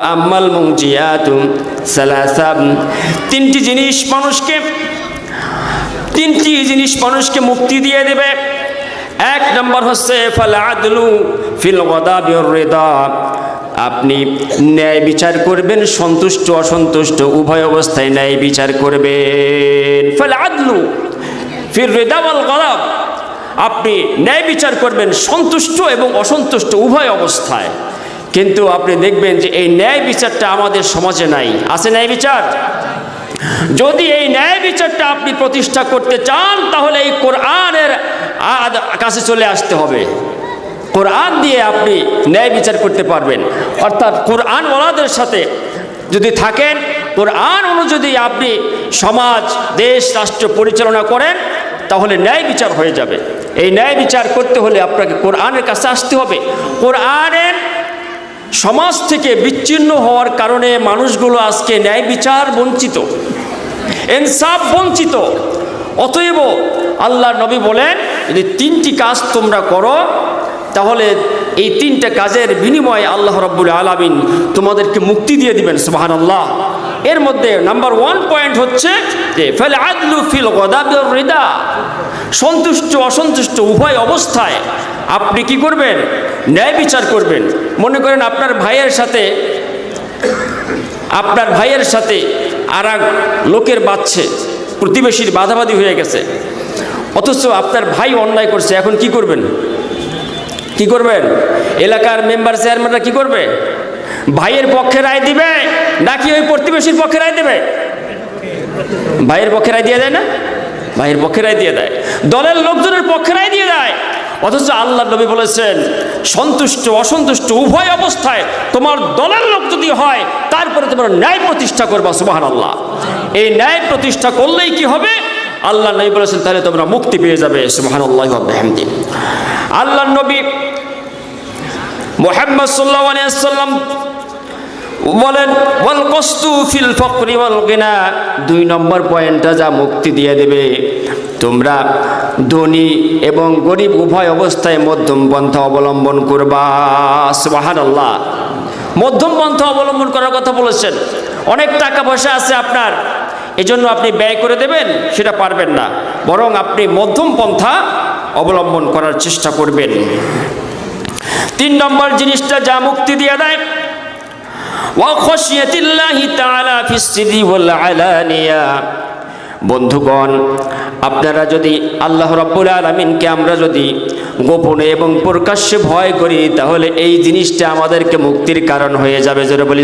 আম্মাল মুজিয়াতু সালাসা। তিনটি জিনিস মানুষকে, তিনটি জিনিস মানুষকে মুক্তি দিয়ে দেবে। এক নম্বর হচ্ছে ফাল আদলু ফিল রেদা। আপনি ন্যায় বিচার করবেন, সন্তুষ্ট, অসন্তুষ্ট, উভয় অবস্থায় ন্যায় বিচার করবেন। ফাল আদলু ফির রেদা ওয়াল গদাব। আপনি ন্যায় বিচার করবেন, সন্তুষ্ট এবং অসন্তুষ্ট উভয় অবস্থায়। কিন্তু আপনি দেখবেন যে এই ন্যায় বিচারটা আমাদের সমাজে নাই। আছে ন্যায় বিচার? যদি এই ন্যায় বিচারটা আপনি প্রতিষ্ঠা করতে চান, তাহলে এই কোরআনের কাছে চলে আসতে হবে। কোরআন দিয়ে আপনি ন্যায় বিচার করতে পারবেন। অর্থাৎ কোরআন ওলাদের সাথে যদি থাকেন, কোরআন অনুযায়ী আপনি সমাজ, দেশ, রাষ্ট্র পরিচালনা করেন, তাহলে ন্যায় বিচার হয়ে যাবে। এই ন্যায় বিচার করতে হলে আপনাকে কোরআনের কাছে আসতে হবে। কোরআনের সমাজ থেকে বিচ্ছিন্ন হওয়ার কারণে মানুষগুলো আজকে ন্যায় বিচার বঞ্চিত, ইনসাফ বঞ্চিত। অতএব আল্লাহ নবী বলেন, যদি তিনটি কাজ তোমরা করো, তাহলে এই তিনটা কাজের বিনিময়ে আল্লাহ রব্বুল আলামিন তোমাদেরকে মুক্তি দিয়ে দিবেন সুবাহান আল্লাহ এর মধ্যে নাম্বার ওয়ান পয়েন্ট হচ্ছে যে ফেল আদলু ফিল গদাবির সন্তুষ্ট, অসন্তুষ্ট উভয় অবস্থায় আপনি কি করবেন? ন্যায় বিচার করবেন। মনে করেন আপনার ভাইয়ের সাথে, আপনার ভাইয়ের সাথে আর লোকের বাচ্চে প্রতিবেশীর বাধাবাধি হয়ে গেছে। অথচ আপনার ভাই অন্যায় করছে, এখন কি করবেন? কি করবেন? এলাকার মেম্বার চেয়ারম্যানরা কি করবে? ভাইয়ের পক্ষে রায় দিবে, নাকি ওই প্রতিবেশীর পক্ষে রায় দেবে? ভাইয়ের পক্ষে রায় দিয়ে দেয় না? ভাইয়ের পক্ষে রায় দিয়ে দেয়। দলের লোকজনের পক্ষে রায় দিয়ে দেয়। অথচ আল্লাহ নবী বলেছেন, সন্তুষ্ট, অসন্তুষ্ট উভয় অবস্থায় তোমার দলের লোক যদি হয়, তারপরে তোমার ন্যায় প্রতিষ্ঠা করবা সুবাহান আল্লাহ এই ন্যায় প্রতিষ্ঠা করলেই কি হবে? আল্লাহ নবী বলেছেন, তাহলে তোমরা মুক্তি পেয়ে যাবে সুবাহান আল্লাহ আহমদি আল্লাহ নবী মোহাম্মদ সাল্লাহ সাল্লাম বলেন, ওয়াল কস্তু ফিল ফকরি ওয়াল গিনা। দুই নম্বর পয়েন্টটা যা মুক্তি দিয়ে দেবে। তোমরা ধনী এবং গরিব উভয় অবস্থায় মধ্যম পন্থা অবলম্বন করবা। সুবাহান আল্লাহ মধ্যম পন্থা অবলম্বন করার কথা বলেছেন। অনেক টাকা পয়সা আছে আপনার। এজন্য আপনি ব্যয় করে দেবেন, সেটা পারবেন না। বরং আপনি মধ্যম পন্থা অবলম্বন করার চেষ্টা করবেন। তিন নম্বর জিনিসটা যা মুক্তি দিয়ে দেয়। ওয়া খশিয়াতিল্লাহি তাআলা ফিস সিদি ওয়াল আলানিয়া। বন্ধুগণ, আপনারা যদি আল্লাহ রব্বুল আলমিনকে আমরা যদি গোপনে এবং প্রকাশ্যে ভয় করি, তাহলে এই জিনিসটা আমাদেরকে মুক্তির কারণ হয়ে যাবে। যেটা বলি